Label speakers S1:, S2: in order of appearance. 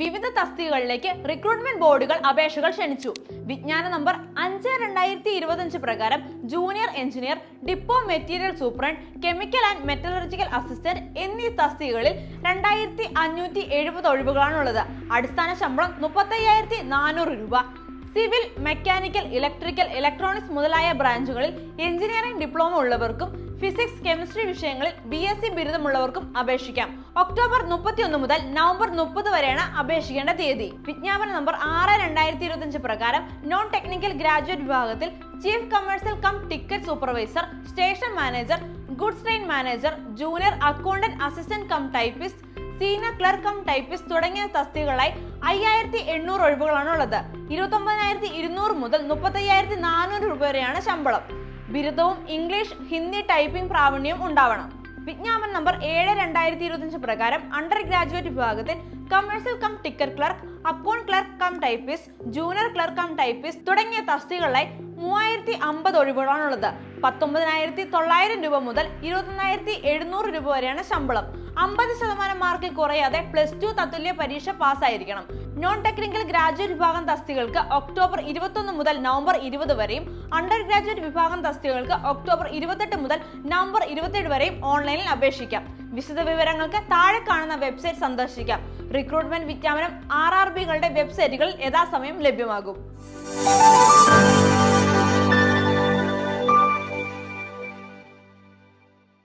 S1: വിവിധ തസ്തികകളിലേക്ക് റിക്രൂട്ട്മെന്റ് ബോർഡുകൾ അപേക്ഷകൾ ക്ഷണിച്ചു. വിജ്ഞാന നമ്പർ അഞ്ച് രണ്ടായിരത്തി ഇരുപത്തഞ്ച് പ്രകാരം junior engineer depot material superintendent chemical and metallurgical assistant എന്നീ തസ്തികകളിൽ രണ്ടായിരത്തി അഞ്ഞൂറ്റി എഴുപത് ഒഴിവുകളാണുള്ളത്. അടിസ്ഥാന ശമ്പളം മുപ്പത്തയ്യായിരത്തി നാനൂറ് രൂപ. സിവിൽ മെക്കാനിക്കൽ ഇലക്ട്രിക്കൽ ഇലക്ട്രോണിക്സ് മുതലായ ബ്രാഞ്ചുകളിൽ എഞ്ചിനീയറിംഗ് ഡിപ്ലോമ ഉള്ളവർക്കും ഫിസിക്സ് കെമിസ്ട്രി വിഷയങ്ങളിൽ ബി എസ് സി ബിരുദമുള്ളവർക്കും അപേക്ഷിക്കാം. ഒക്ടോബർ മുപ്പത്തിയൊന്ന് മുതൽ നവംബർ മുപ്പത് വരെയാണ് അപേക്ഷിക്കേണ്ട തീയതി. വിജ്ഞാപന നമ്പർ ആറ് രണ്ടായിരത്തി ഇരുപത്തിയഞ്ച് പ്രകാരം നോൺ ടെക്നിക്കൽ ഗ്രാജുവേറ്റ് വിഭാഗത്തിൽ chief commercial cum ticket supervisor station manager goods train manager junior accountant assistant cum typist senior clerk cum typist തുടങ്ങിയ തസ്തികകളായി അയ്യായിരത്തി എണ്ണൂറ് ഒഴിവുകളാണ് ഉള്ളത് ഇരുപത്തി ഒമ്പതിനായിരത്തി ഇരുന്നൂറ് മുതൽ മുപ്പത്തി അയ്യായിരത്തി നാനൂറ് രൂപ വരെയാണ് ശമ്പളം. ബിരുദവും ഇംഗ്ലീഷ് ഹിന്ദി ടൈപ്പിംഗ് പ്രാവീണ്യവും ഉണ്ടാവണം. വിജ്ഞാപനം നമ്പർ ഏഴ് രണ്ടായിരത്തി ഇരുപത്തിയഞ്ച് പ്രകാരം അണ്ടർ ഗ്രാജുവേറ്റ് വിഭാഗത്തിൽ commercial cum ticket clerk account clerk cum typist junior clerk cum typist തുടങ്ങിയ തസ്തികകളിലായി മൂവായിരത്തി അമ്പത് ഒഴിവുകളാണുള്ളത്. പത്തൊമ്പതിനായിരത്തി തൊള്ളായിരം രൂപ മുതൽ ഇരുപത്തൊന്നായിരത്തി എഴുന്നൂറ് രൂപ വരെയാണ് ശമ്പളം. അമ്പത് ശതമാനം മാർക്ക് കുറയാതെ പ്ലസ് ടു തത്തുല്യ പരീക്ഷ പാസ്സായിരിക്കണം നോൺ ടെക്നിക്കൽ ഗ്രാജുവേറ്റ് വിഭാഗം തസ്തികൾക്ക് ഒക്ടോബർ ഇരുപത്തൊന്ന് മുതൽ നവംബർ ഇരുപത് വരെയും അണ്ടർ ഗ്രാജുവേറ്റ് വിഭാഗം തസ്തികൾക്ക് ഒക്ടോബർ ഇരുപത്തെട്ട് മുതൽ നവംബർ ഇരുപത്തേഴ് വരെയും ഓൺലൈനിൽ അപേക്ഷിക്കാം. വിശദ വിവരങ്ങൾക്ക് താഴെ കാണുന്ന വെബ്സൈറ്റ് സന്ദർശിക്കാം. റിക്രൂട്ട്മെന്റ് വിജ്ഞാപനം ആർ ആർ ബികളുടെ വെബ്സൈറ്റുകളിൽ യഥാസമയം ലഭ്യമാകും.